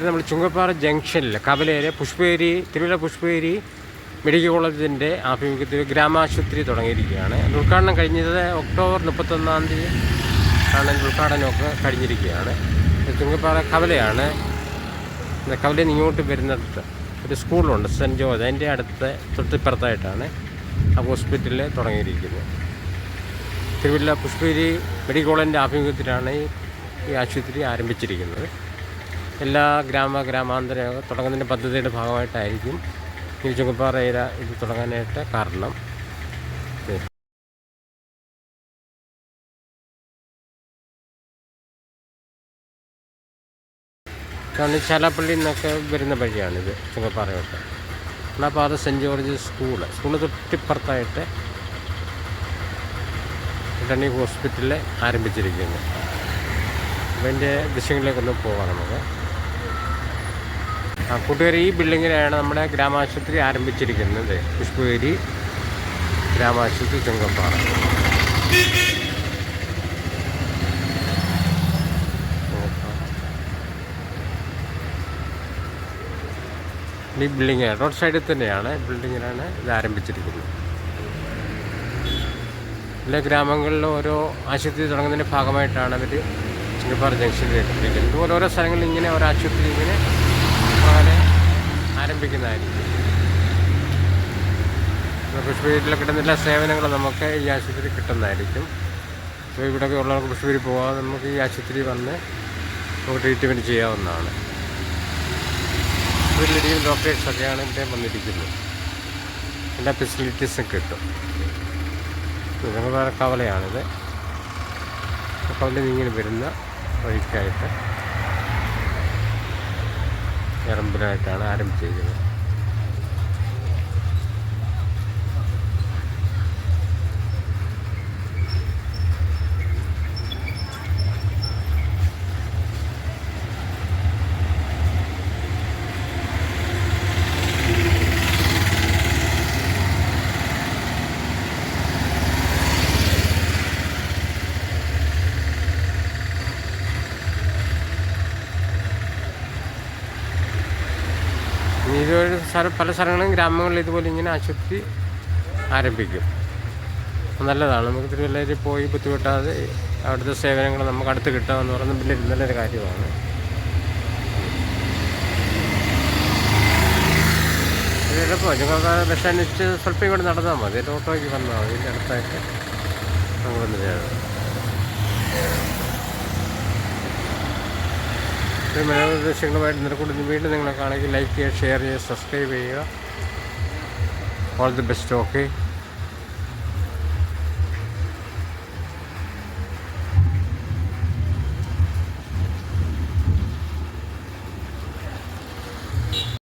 നമ്മൾ ചുങ്കപ്പാറ ജംഗ്ഷനിൽ കവലയിലെ പുഷ്പേരി തിരുവല്ല പുഷ്പേരി മെഡിക്കൽ കോളേജിന്റെ ആഭിമുഖ്യത്തിൽ ഗ്രാമാശുപത്രി തുടങ്ങിയിരിക്കുകയാണ്. ഉദ്ഘാടനം കഴിഞ്ഞത് ഒക്ടോബർ മുപ്പത്തൊന്നാം തീയതി ആണ് ഉദ്ഘാടനമൊക്കെ കഴിഞ്ഞിരിക്കുകയാണ്. ചുങ്കപ്പാറ കവലയാണ്. കവലയിൽ ഇങ്ങോട്ട് വരുന്നിടത്ത് ഒരു സ്കൂളുണ്ട് സെന്റ് ജോർജ്. അതിന്റെ അടുത്ത് തൊട്ടിപ്പുറത്തായിട്ടാണ് ആ ഹോസ്പിറ്റലിൽ തുടങ്ങിയിരിക്കുന്നത്. തിരുവല്ല പുഷ്പേരി മെഡിക്കൽ കോളേജിന്റെ ആഭിമുഖ്യത്തിലാണ് ഈ ആശുപത്രി ആരംഭിച്ചിരിക്കുന്നത്. എല്ലാ ഗ്രാമ ഗ്രാമാന്തര തുടങ്ങുന്നതിന്റെ പദ്ധതിയുടെ ഭാഗമായിട്ടായിരിക്കും ഈ ഏര ഇത് തുടങ്ങാനായിട്ട് കാരണം. കാരണം ചാലാപ്പള്ളിയിൽ വരുന്ന വഴിയാണിത് ചുങ്കപ്പാറയോട്ട് അപ്പോൾ അത് സെന്റ് ജോർജ് സ്കൂൾ. സ്കൂൾ തൊട്ടിപ്പുറത്തായിട്ട് ഉടനെ ഹോസ്പിറ്റലിൽ ആരംഭിച്ചിരിക്കുന്നത് അപ്പോൾ അതിന്റെ ദൃശ്യങ്ങളിലേക്കൊന്ന് പോകാം നമുക്ക്. ആ കൂട്ടുകാർ ഈ ബിൽഡിങ്ങിലാണ് നമ്മുടെ ഗ്രാമാശുപത്രി ആരംഭിച്ചിരിക്കുന്നത്. പുഷ്പഗിരി ഗ്രാമാശുപത്രി ചുങ്കപ്പാറ. ഈ ബിൽഡിങ് റോഡ് സൈഡിൽ തന്നെയാണ് ബിൽഡിങ്ങിലാണ് ഇത് ആരംഭിച്ചിരിക്കുന്നത്. എല്ലാ ഗ്രാമങ്ങളിലും ഓരോ ആശുപത്രി തുടങ്ങുന്നതിന്റെ ഭാഗമായിട്ടാണ് അവർ ചിങ്ങപ്പാറ ജംഗ്ഷനിലേക്ക് എത്തിയിരിക്കുന്നത് ഇതുപോലെ ഓരോ സ്ഥലങ്ങളിൽ ഇങ്ങനെ ഓരോ ആശുപത്രി ഇങ്ങനെ അങ്ങനെ ആരംഭിക്കുന്നതായിരിക്കും. പുഷ്പഗിരിയിൽ കിട്ടുന്ന എല്ലാ സേവനങ്ങളും നമുക്ക് ഈ ആശുപത്രി കിട്ടുന്നതായിരിക്കും. അപ്പോൾ ഇവിടെയൊക്കെ ഉള്ളവർക്ക് പുഷ്പഗിരി പോകാതെ നമുക്ക് ഈ ആശുപത്രി വന്ന് നമുക്ക് ട്രീറ്റ്മെന്റ് ചെയ്യാവുന്നതാണ്. വലിയ ഡോക്ടേഴ്സൊക്കെയാണ് ഇവിടെ വന്നിരിക്കുന്നത്. എല്ലാ ഫെസിലിറ്റീസും കിട്ടും. ഞങ്ങളുടെ കവലയാണിത്. കവലയിൽ ഇങ്ങനെ വരുന്ന വഴിക്കായിട്ട് എറമ്പിലായിട്ടാണ് ആരംഭിച്ചിരിക്കുന്നത്. സ്ഥലം പല സ്ഥലങ്ങളും ഗ്രാമങ്ങളിൽ ഇതുപോലെ ഇങ്ങനെ ആശുപത്രി ആരംഭിക്കും. നല്ലതാണ്. നമുക്ക് തിരുവല്ലയിൽ പോയി ബുദ്ധിമുട്ടാതെ അവിടുത്തെ സേവനങ്ങൾ നമുക്ക് അടുത്ത് കിട്ടാമെന്ന് പറയുന്നത് വലിയ നല്ലൊരു കാര്യമാണ്. എളുപ്പമാണ് നിങ്ങൾക്ക് ബസ് സ്റ്റാൻഡ് സ്വല്പം ഇങ്ങോട്ട് നടന്നാൽ മതി. ഓട്ടോയ്ക്ക് വന്നാൽ മതി. അടുത്തായിട്ട് നമുക്ക് വന്ന് ചെയ്യാം ഈ മനോനിർദ്ദേശങ്ങളുമായിട്ട് ദൃശ്യങ്ങളുമായിട്ട് വീണ്ടും നിങ്ങളെ കാണുകയും ലൈക്ക് ചെയ്യുക ഷെയർ ചെയ്യുക സബ്സ്ക്രൈബ് ചെയ്യുക. All the best okay